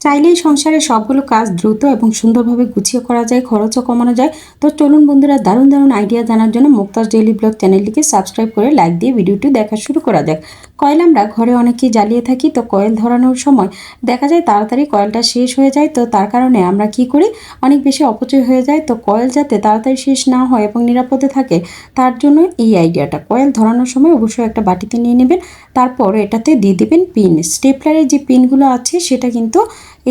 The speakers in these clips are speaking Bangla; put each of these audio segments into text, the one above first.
চাইলেই সংসারের সবগুলো কাজ দ্রুত এবং সুন্দরভাবে গুছিয়ে করা যায়, খরচও কমানো যায়। তো চলুন বন্ধুরা, দারুণ দারুণ আইডিয়া জানার জন্য মুক্তাজ ডেইলি ব্লগ চ্যানেলটিকে সাবস্ক্রাইব করে লাইক দিয়ে ভিডিওটি দেখা শুরু করা যাক। কয়েল আমরা ঘরে অনেকেই জ্বালিয়ে থাকি, তো কয়েল ধরানোর সময় দেখা যায় তাড়াতাড়ি কয়েলটা শেষ হয়ে যায়, তো তার কারণে আমরা কি করি? অনেক বেশি অপচয় হয়ে যায়, তো কয়েল যাতে তাড়াতাড়ি শেষ না হয় এবং নিরাপদে থাকে, তার জন্য এই আইডিয়াটা কয়েল ধরানোর সময় অবশ্যই একটা বাটিতে নিয়ে নেবেন, তারপর এটাতে দিয়ে দেবেন পিন স্টেপলারের যে পিনগুলো আছে, সেটা কিন্তু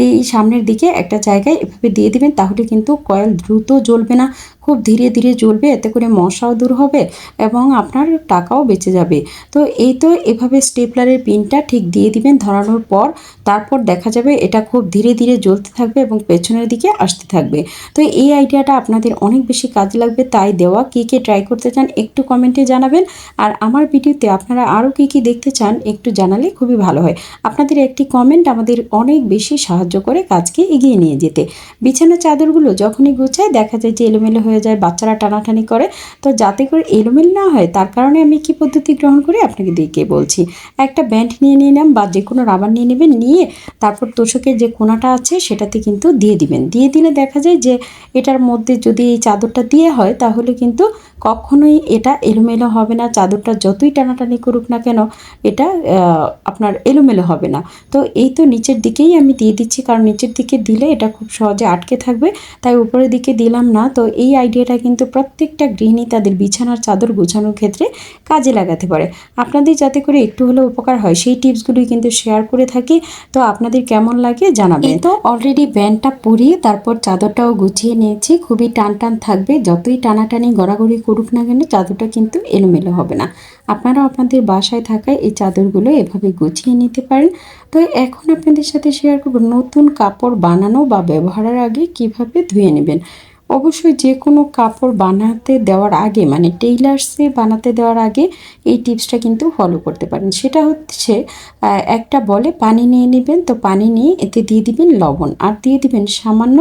এই সামনের দিকে একটা জায়গায় এভাবে দিয়ে দিবেন, তাহলে কিন্তু কয়েল দ্রুত জ্বলবে না, খুব ধীরে ধীরে জ্বলবে, এতে করে মশাও দূর হবে এবং আপনার টাকাও বেঁচে যাবে। তো এই তো এভাবে স্টেপলারের পিনটা ঠিক দিয়ে দিবেন ধরানোর পর, তারপর দেখা যাবে এটা খুব ধীরে ধীরে জ্বলতে থাকবে এবং পেছনের দিকে আসতে থাকবে। তো এই আইডিয়াটা আপনাদের অনেক বেশি কাজে লাগবে, তাই দেওয়া কী কী ট্রাই করতে চান একটু কমেন্টে জানাবেন। আর আমার ভিডিওতে আপনারা আরও কী কী দেখতে চান একটু জানালে খুবই ভালো হয়। আপনাদের একটি কমেন্ট আমাদের অনেক বেশি সাহায্য করে কাজকে এগিয়ে নিয়ে যেতে। বিছানা চাদরগুলো যখনই গোছায়, দেখা যায় যে এলোমেলো হয়ে যায়, বাচ্চারা টানাটানি করে। তো যাতে করে এলোমেলো না হয়, তার কারণে আমি কি পদ্ধতি গ্রহণ করি আপনাকে দেখে বলছি। একটা ব্যান্ড নিয়ে নিয়ে নিলাম বা যে কোনো রাবার নিয়ে নেবেন, নিয়ে তারপর তোষকের যে কোনাটা আছে, সেটাতে কিন্তু দিয়ে দিবেন। দিয়ে দিলে দেখা যায় যে এটার মধ্যে যদি এই চাদরটা দিয়ে হয়, তাহলে কিন্তু কখনোই এটা এলোমেলো হবে না। চাদরটা যতই টানাটানি করুক না কেন, এটা আপনার এলোমেলো হবে না। তো এই তো নিচের দিকেই আমি দিয়ে দিচ্ছি। কারণ নিচের দিকে দিলে এটা খুব সহজে আটকে থাকবে। তাই উপরের দিকে দিলাম না। তো এই আইডিয়াটা কিন্তু প্রত্যেকটা গৃহিণী তাদের বিছানার চাদর গোছানোর ক্ষেত্রে কাজে লাগাতে পারে। আপনাদের যাতে করে একটু হলেও উপকার হয়, সেই টিপসগুলি কিন্তু শেয়ার করে থাকি। তো আপনাদের কেমন লাগে জানাবেন। তো অলরেডি ব্যান্ডটা পরিয়ে তারপর চাদরটাও গুছিয়ে নিয়েছি। খুবই টান টান থাকবে। যতই টানাটানি গড়াগড়ি করুক না কেন চাদরটা কিন্তু এলোমেলো হবে না। আপনারা আপনাদের বাসায় থাকায় এই চাদরগুলো এভাবে গুছিয়ে নিতে পারেন। তো এখন আপনাদের সাথে শেয়ার করব নতুন কাপড় বানানো বা ব্যবহারের আগে কীভাবে ধুয়ে নেবেন। অবশ্যই যে কোনো কাপড় বানাতে দেওয়ার আগে মানে টেইলার্সে বানাতে দেওয়ার আগে এই টিপসটা কিন্তু ফলো করতে পারেন। সেটা হচ্ছে একটা বলে পানি নিয়ে নেবেন। তো পানি নিয়ে এতে দিয়ে দিবেন লবণ। আর দিয়ে দিবেন সামান্য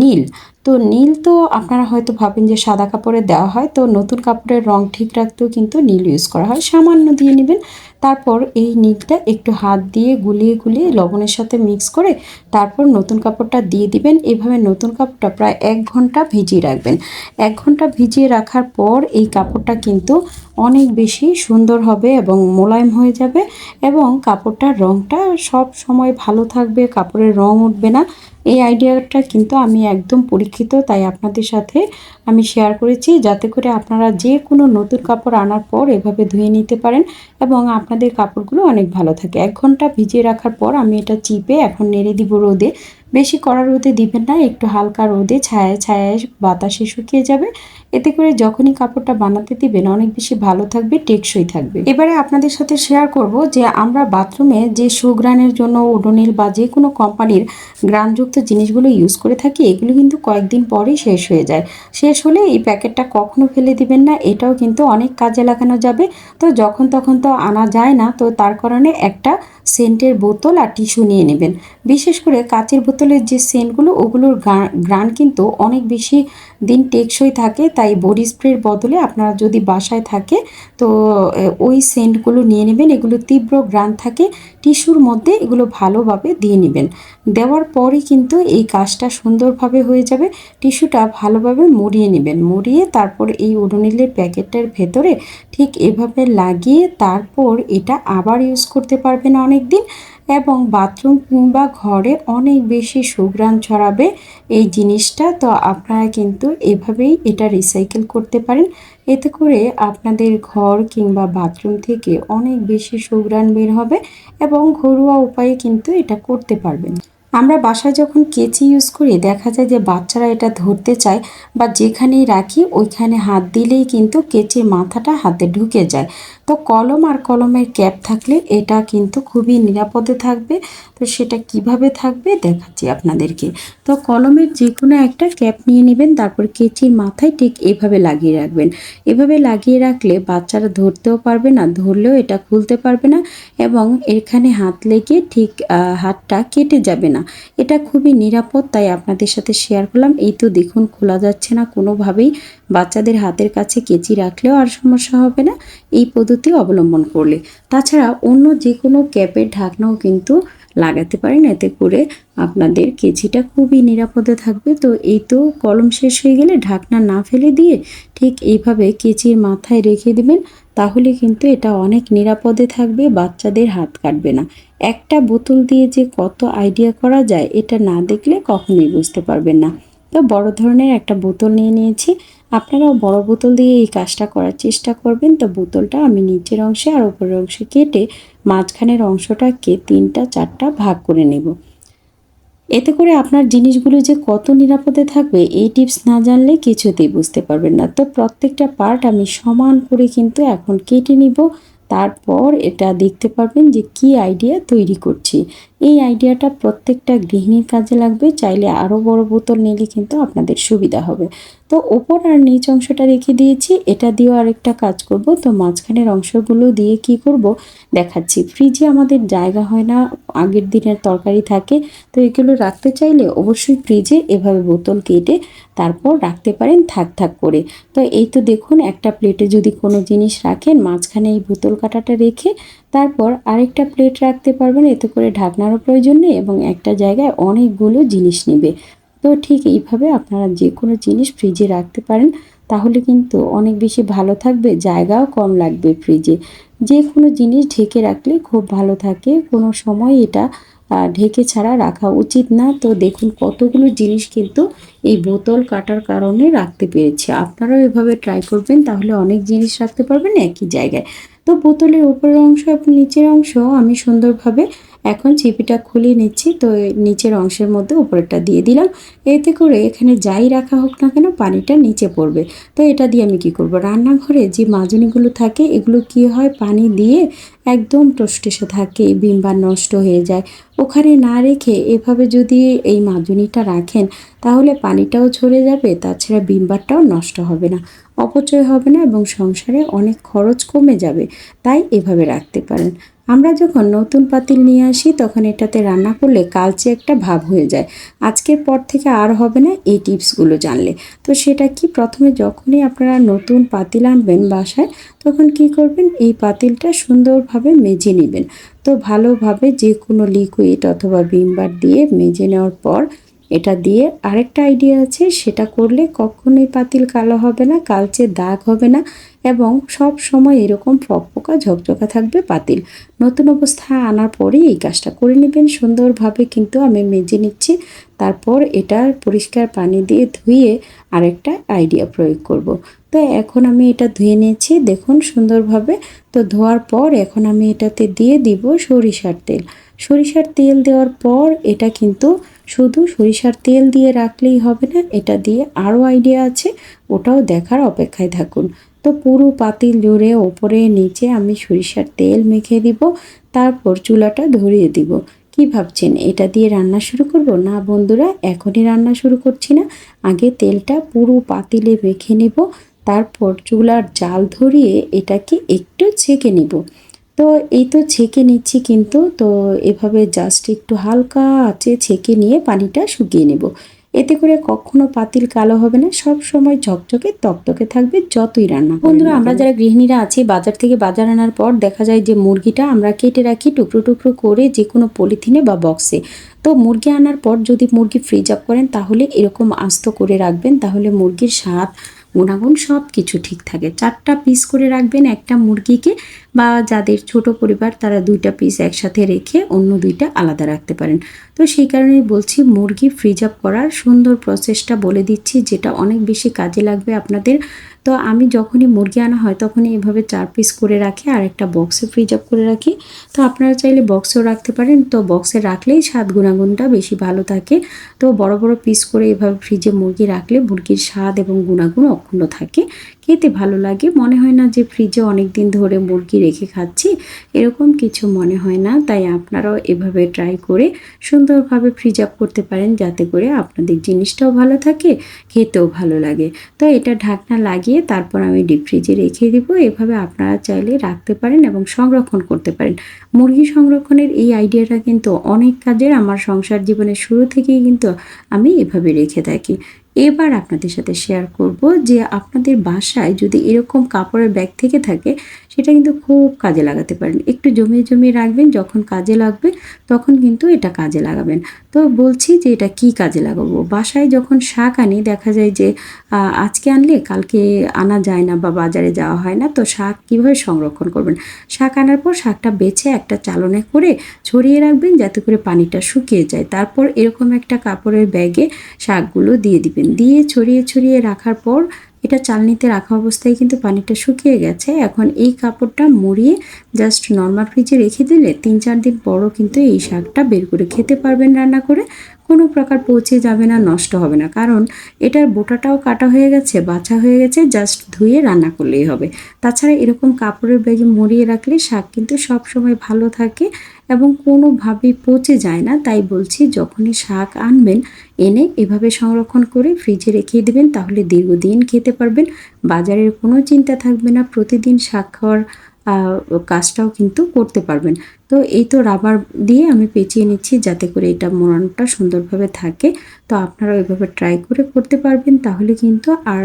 নীল। তো নীল তো আপনারা হয়তো ভাবেন যে সাদা কাপড়ে দেওয়া হয়, তো নতুন কাপড়ের রং ঠিক রাখতেও কিন্তু নীল ইউজ করা হয়। সামান্য দিয়ে নেবেন। তারপর এই নীলটা একটু হাত দিয়ে গুলিয়ে গুলিয়ে লবণের সাথে মিক্স করে তারপর নতুন কাপড়টা দিয়ে দিবেন। এভাবে নতুন কাপড়টা প্রায় এক ঘণ্টা ভিজিয়ে রাখবেন। এক ঘণ্টা ভিজিয়ে রাখার পর এই কাপড়টা কিন্তু অনেক বেশি সুন্দর হবে এবং মোলায়েম হয়ে যাবে এবং কাপড়টার রঙটা সব সময় ভালো থাকবে, কাপড়ের রং উঠবে না। এই আইডিয়াটা কিন্তু আমি একদম পরীক্ষিত, তাই আপনাদের সাথে আমি শেয়ার করেছি যাতে করে আপনারা যে কোনো নতুন কাপড় আনার পর এভাবে ধুয়ে নিতে পারেন এবং আপনাদের কাপড়গুলো অনেক ভালো থাকে। এক ঘণ্টা ভিজিয়ে রাখার পর আমি এটা চিপে এখন নেড়ে দিব রোদে। বেশি কড়া রোদে দিবেন না, একটু হালকা রোদে ছায়া ছায়ায় বাতাসে শুকিয়ে যাবে। এতে করে যখনই কাপড়টা বানাতে দিবেন অনেক বেশি ভালো থাকবে, টেকসই থাকবে। এবারে আপনাদের সাথে শেয়ার করব যে আমরা বাথরুমে যে সুগ্রানের জন্য ওডোনিল বা যে কোনো কোম্পানির গ্রানযুক্ত জিনিসগুলো ইউজ করে থাকি, এগুলো কিন্তু কয়েকদিন পরেই শেষ হয়ে যায়। শেষ হলে এই প্যাকেটটা কখনো ফেলে দিবেন না, এটাও কিন্তু অনেক কাজে লাগানো যাবে। তো যখন তখন তো আনা যায় না, তো তার কারণে একটা সেন্টের বোতল আর টিস্যু নিয়ে নেবেন। বিশেষ করে কাচের বোতলের যে সেন্টগুলো, ওগুলোর গ্রান কিন্তু অনেক বেশি দিন টেকসই থাকে, তাই বডি স্প্রের বদলে আপনারা যদি বাসায় থাকে, তো ওই সেন্টগুলো নিয়ে নেবেন, এগুলো তীব্র গ্রান থাকে, টিস্যুর মধ্যে এগুলো ভালোভাবে দিয়ে নেবেন। দেওয়ার পরই কিন্তু এই কাজটা সুন্দরভাবে হয়ে যাবে, টিস্যুটা ভালোভাবে মুড়িয়ে নেবেন, মুড়িয়ে তারপর এই ওডোনিলের প্যাকেটটার ভেতরে ঠিক এভাবে লাগিয়ে তারপর এটা আবার ইউজ করতে পারবেন অনেক দিন এবং বাথরুম কিংবা ঘরে অনেক বেশি সুঘ্রাণ ছড়াবে এই জিনিসটা। তো আপনারা কিন্তু এভাবেই এটা রিসাইকেল করতে পারেন। এতে করে আপনাদের ঘর কিংবা বাথরুম থেকে অনেক বেশি সুঘ্রাণ বের হবে এবং ঘরোয়া উপায়ে কিন্তু এটা করতে পারবেন। আমরা বাসায় যখন কেচি ইউজ করি, দেখা যায় যে বাচ্চারা এটা ধরতে চায় বা যেখানেই রাখি, ওইখানে হাত দিলেই কিন্তু কেচির মাথাটা হাতে ঢুকে যায়। তো কলম আর কলমের ক্যাপ থাকলে এটা কিন্তু খুবই নিরাপদে থাকবে। তো সেটা কীভাবে থাকবে দেখাচ্ছি আপনাদেরকে। তো কলমের যে কোনো একটা ক্যাপ নিয়ে নেবেন, তারপর কেচির মাথায় ঠিক এভাবে লাগিয়ে রাখবেন। এভাবে লাগিয়ে রাখলে বাচ্চারা ধরতেও পারবে না, ধরলেও এটা খুলতে পারবে না এবং এখানে হাত লেগে ঠিক হাতটা কেটে যাবে না। এটা খুবই নিরাপদ, তাই আপনাদের সাথে শেয়ার করলাম। এই তো দেখুন খোলা যাচ্ছে না, কোনোভাবেই বাচ্চাদের হাতের কাছে কেচি রাখলেও আর সমস্যা হবে না। এই পদ্ধতি অবলম্বন করলে। তাছাড়া অন্য যে কোনো ক্যাপের ঢাকনাও কিন্তু লাগাতে পারেন। এতে করে আপনাদের কেচিটা খুবই নিরাপদে থাকবে। তো এই তো কলম শেষ হয়ে গেলে ঢাকনা না ফেলে দিয়ে ঠিক এইভাবে কেচির মাথায় রেখে দিবেন। তাহলে কিন্তু এটা অনেক নিরাপদে থাকবে, বাচ্চাদের হাত কাটবে না। একটা বোতল দিয়ে যে কত আইডিয়া করা যায়, এটা না দেখলে কখনোই বুঝতে পারবেন না। তো বড় ধরনের একটা বোতল নিয়ে নিয়েছি। আপনারাও বড় বোতল দিয়ে এই কাজটা করার চেষ্টা করবেন। তো বোতলটা আমি নিচের অংশে আর উপরের অংশে কেটে মাঝখানের অংশটাকে তিনটা, চারটা ভাগ করে নেব। এতে করে আপনার জিনিসগুলো যে কত নিরাপদে থাকবে, এই টিপস না জানলে কিছুতেই বুঝতে পারবেন না। তো প্রত্যেকটা পার্ট আমি সমান করে কিন্তু এখন কেটে নিব। তারপর এটা দেখতে পারবেন যে কি আইডিয়া তৈরি করছি। এই আইডিয়াটা প্রত্যেকটা গৃহিণীর কাজে লাগবে। চাইলে আরও বড় বোতল নিলে কিন্তু আপনাদের সুবিধা হবে। তো ওপর আর নিচ অংশটা রেখে দিয়েছি। এটা দিয়েও আরেকটা কাজ করব। তো মাঝখানের অংশগুলো দিয়ে কি করব? দেখাচ্ছি। ফ্রিজে আমাদের জায়গা হয় না, আগের দিনের তরকারি থাকে। তো এগুলো রাখতে চাইলে অবশ্যই ফ্রিজে এভাবে বোতল কেটে তারপর রাখতে পারেন থাক থাক করে। তো এই তো দেখুন, একটা প্লেটে যদি কোনো জিনিস রাখেন, মাঝখানে এই বোতল কাটাটা রেখে তারপর আরেকটা প্লেট রাখতে পারবেন, এতে করে ঢাকনারও প্রয়োজন নেই এবং একটা জায়গায় অনেকগুলো জিনিস নেবে। তো ঠিক এইভাবে আপনারা যে কোনো জিনিস ফ্রিজে রাখতে পারেন, তাহলে কিন্তু অনেক বেশি ভালো থাকবে, জায়গাও কম লাগবে ফ্রিজে যে কোনো জিনিস ঢেকে রাখলে খুব ভালো থাকে, কোনো সময় এটা ঢেকে ছাড়া রাখা উচিত না। তো দেখুন কতগুলো জিনিস কিন্তু এই বোতল কাটার কারণে রাখতে পেরেছি। আপনারাও এভাবে ট্রাই করবেন, তাহলে অনেক জিনিস রাখতে পারবেন একই জায়গায়। তো বোতলের উপরের অংশ এবং নিচের অংশ আমি সুন্দরভাবে এখন চিপিটা খুলে নিচ্ছি, তো নিচের অংশের মধ্যে উপরেরটা দিয়ে দিলাম। এতে করে এখানে যাই রাখা হোক না কেন পানিটা নিচে পড়বে। তো এটা দিয়ে আমি কি করব? রান্নাঘরে যে মাজনিগুলো থাকে, এগুলো কি হয়? পানি দিয়ে একদম টসটেসে থাকে, বিমবার নষ্ট হয়ে যায়। ওখানে না রেখে এভাবে যদি এই মাজুনিটা রাখেন, তাহলে পানিটাও ঝরে যাবে, তাছাড়া বিমবারটাও নষ্ট হবে না, অপচয় হবে না এবং সংসারে অনেক খরচ কমে যাবে। তাই এভাবে রাখতে পারেন। আমরা যখন নতুন পাতিল নিয়ে আসি, তখন এটাতে রান্না করলে কালচে একটা ভাব হয়ে যায়। আজকের পর থেকে আর হবে না এই টিপসগুলো জানলে। তো সেটা কি? প্রথমে যখনই আপনারা নতুন পাতিল আনবেন বাসায়, তখন কি করবেন? এই পাতিলটা সুন্দরভাবে মেজে নেবেন। তো ভালোভাবে যে কোনো লিকুইড অথবা বিমবার দিয়ে মেজে নেওয়ার পর এটা দিয়ে আরেকটা আইডিয়া আছে, সেটা করলে কখনোই পাতিল কালো হবে না, কালচে দাগ হবে না এবং সব সময় এরকম ফকফকা ঝকঝকা থাকবে পাতিল। নতুন অবস্থায় আনার পরেই এই কাজটা করে নেবেন। সুন্দরভাবে কিন্তু আমি মেজে নিচ্ছি। তারপর এটা পরিষ্কার পানি দিয়ে ধুয়ে আরেকটা আইডিয়া প্রয়োগ করব। তো এখন আমি এটা ধুয়ে নিয়েছি, দেখুন সুন্দরভাবে। তো ধোয়ার পর এখন আমি এটাতে দিয়ে দিব সরিষার তেল। সরিষার তেল দেওয়ার পর এটা কিন্তু শুধু সরিষার তেল দিয়ে রাখলেই হবে না, এটা দিয়ে আরও আইডিয়া আছে, ওটাও দেখার অপেক্ষায় থাকুন। তো পুরো পাতিল জুড়ে ওপরে নিচে আমি সরিষার তেল মেখে দিব, তারপর চুলাটা ধরিয়ে দিব। কি ভাবছেন, এটা দিয়ে রান্না শুরু করব? না বন্ধুরা, এখনই রান্না শুরু করছি না। আগে তেলটা পুরো পাতিলে মেখে নেব, তারপর চুলার জাল ধরিয়ে এটাকে একটু ছেঁকে নিব। তো এই তো ছেঁকে নিচ্ছি কিন্তু তো এভাবে জাস্ট একটু হালকা আছে ছেঁকে নিয়ে পানিটা শুকিয়ে নেব। এতে করে কখনো পাতিল কালো হবে না সব সময় ঝকঝকে তকতকে থাকবে যতই রান্না বন্ধুরা আমরা যারা গৃহিণীরা আছি বাজার থেকে বাজার আনার পর দেখা যায় যে মুরগিটা আমরা কেটে রাখি টুকরো টুকরো করে যে কোনো পলিথিনে বা বক্সে তো মুরগি আনার পর যদি মুরগি ফ্রিজ আপ করেন তাহলে এরকম আস্ত করে রাখবেন তাহলে মুরগির স্বাদ গুণাগুণ সব কিছু ঠিক থাকে। চারটা পিস করে রাখবেন একটা মুরগিকে বা যাদের ছোট পরিবার তারা দুইটা পিস একসাথে রেখে অন্য দুইটা আলাদা রাখতে পারেন। তো সেই কারণেই বলছি মুরগি ফ্রিজ আপ করার সুন্দর প্রসেসটা বলে দিচ্ছি, যেটা অনেক বেশি কাজে লাগবে আপনাদের। তো আমি যখনই মুরগি আনা হয় তখনই এভাবে চার পিস করে রাখি, আর একটা বক্সে ফ্রিজ আপ করে রাখি। তো আপনারা চাইলে বক্সেও রাখতে পারেন। তো বক্সে রাখলেই স্বাদ গুণাগুণটা বেশি ভালো থাকে। তো বড় বড় পিস করে এভাবে ফ্রিজে মুরগি রাখলে মুরগির স্বাদ এবং গুণাগুণ অক্ষুণ্ণ থাকে। খেতে ভালো লাগে। মনে হয় না যে ফ্রিজে অনেক দিন ধরে মুরগি রেখে খাচ্ছি। এরকম কিছু মনে হয় না। তাই আপনারাও এভাবে ট্রাই করে সুন্দরভাবে ফ্রিজ আপ করতে পারেন যাতে করে আপনাদের জিনিসটাও ভালো থাকে, খেতেও ভালো লাগে। তো এটা ঢাকনা লাগিয়ে তারপর আমি ডিপ ফ্রিজে রেখে দিব। এভাবে আপনারা চাইলে রাখতে পারেন এবং সংরক্ষণ করতে পারেন। মুরগি সংরক্ষণের এই আইডিয়াটা কিন্তু অনেক কাজের। আমার সংসার জীবনের শুরু থেকেই কিন্তু আমি এভাবে রেখে থাকি। এবার আপনাদের সাথে শেয়ার করব যে আপনাদের বাসায় যদি এরকম কাপড়ের ব্যাগ থেকে থাকে সেটা কিন্তু খুব কাজে লাগাতে পারেন। একটু জমিয়ে জমিয়ে রাখবেন, যখন কাজে লাগবে তখন কিন্তু এটা কাজে লাগাবেন। তো বলছি যে এটা কি কাজে লাগাবো? বাসায় যখন শাক আনি, দেখা যায় যে আজকে আনলে কালকে আনা যায় না বা বাজারে যাওয়া হয় না, তো শাক কীভাবে সংরক্ষণ করবেন? শাক আনার পর শাকটা বেছে একটা চালনে করে ছড়িয়ে রাখবেন, যাতে করে পানিটা শুকিয়ে যায়। তারপর এরকম একটা কাপড়ের ব্যাগে শাকগুলো দিয়ে দিবেন। দিয়ে ছড়িয়ে ছড়িয়ে রাখার পর এটা চালনিতে রাখা অবস্থায় কিন্তু পানিটা শুকিয়ে গেছে। এখন এই কাপড়টা মুড়িয়ে জাস্ট নর্মাল ফ্রিজে রেখে দিলে তিন চার দিন পরও কিন্তু এই শাকটা বের করে খেতে পারবেন রান্না করে। কোনো প্রকার পচে যাবে না, নষ্ট হবে না। কারণ এটার বোটাটাও কাটা হয়ে গেছে, বাছা হয়ে গেছে জাস্ট ধুয়ে রান্না করলেই হবে। তাছাড়া এরকম কাপড়ের ব্যাগে মুড়িয়ে রাখলে শাক কিন্তু সব সময় ভালো থাকে। এবং কোনোভাবেই পচে যায় না, তাই বলছি যখনই শাক আনবেন, এনে এভাবে সংরক্ষণ করে ফ্রিজে রেখে দেবেন, তাহলে দীর্ঘদিন খেতে পারবেন। বাজারের কোনো চিন্তা থাকবে না, প্রতিদিন শাক খাওয়ার কাজটাও কিন্তু করতে পারবেন। তো এই তো রাবার দিয়ে আমি পেঁচিয়ে নিচ্ছি যাতে করে এটা মোড়ানোটা সুন্দরভাবে থাকে। তো আপনারা এভাবে ট্রাই করে করতে পারবেন, তাহলে কিন্তু আর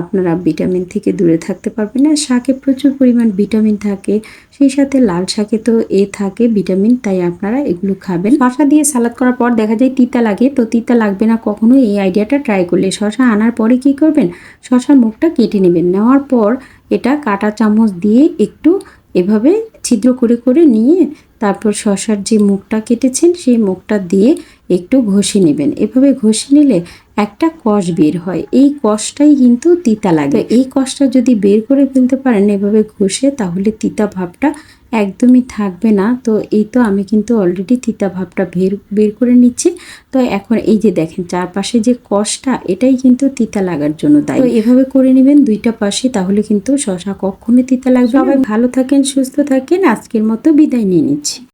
আপনারা ভিটামিন থেকে দূরে থাকতে পারবেন না। শাকে প্রচুর পরিমাণ ভিটামিন থাকে, সেই সাথে লাল শাকে তো এ থাকে ভিটামিন তাই আপনারা এগুলো খাবেন। শশা দিয়ে সালাদ করার পর দেখা যায় তিতা লাগে, তো তিতা লাগবে না কখনো এই আইডিয়াটা ট্রাই করলে শশা আনার পরে কি করবেন? শশার মুখটা কেটে নেবেন। নেওয়ার পর এটা কাটা চামচ দিয়ে একটু এভাবে ছিদ্র করে করে নিয়ে তারপর শশার যে মুখটা কেটেছেন সেই মুখটা দিয়ে একটু ঘষে নেবেন। এভাবে ঘষে নিলে একটা কষ বের হয়। এই কষটাই কিন্তু তিতা লাগে। এই কষটা যদি বের করে ফেলতে পারেন এভাবে ঘষে তাহলে তিতা ভাবটা একদমই থাকবে না। তো এই তো আমি কিন্তু অলরেডি তিতা ভাবটা বের বের করে নিচ্ছি। তো এখন এই যে দেখেন চারপাশে যে কষটা এটাই কিন্তু তিতা লাগার জন্য তাই তো এভাবে করে নেবেন দুইটা পাশে তাহলে কিন্তু শশা কখনোই তিতা লাগবে সবাই ভালো থাকেন সুস্থ থাকেন। আজকের মতো বিদায় নিয়ে নিচ্ছি।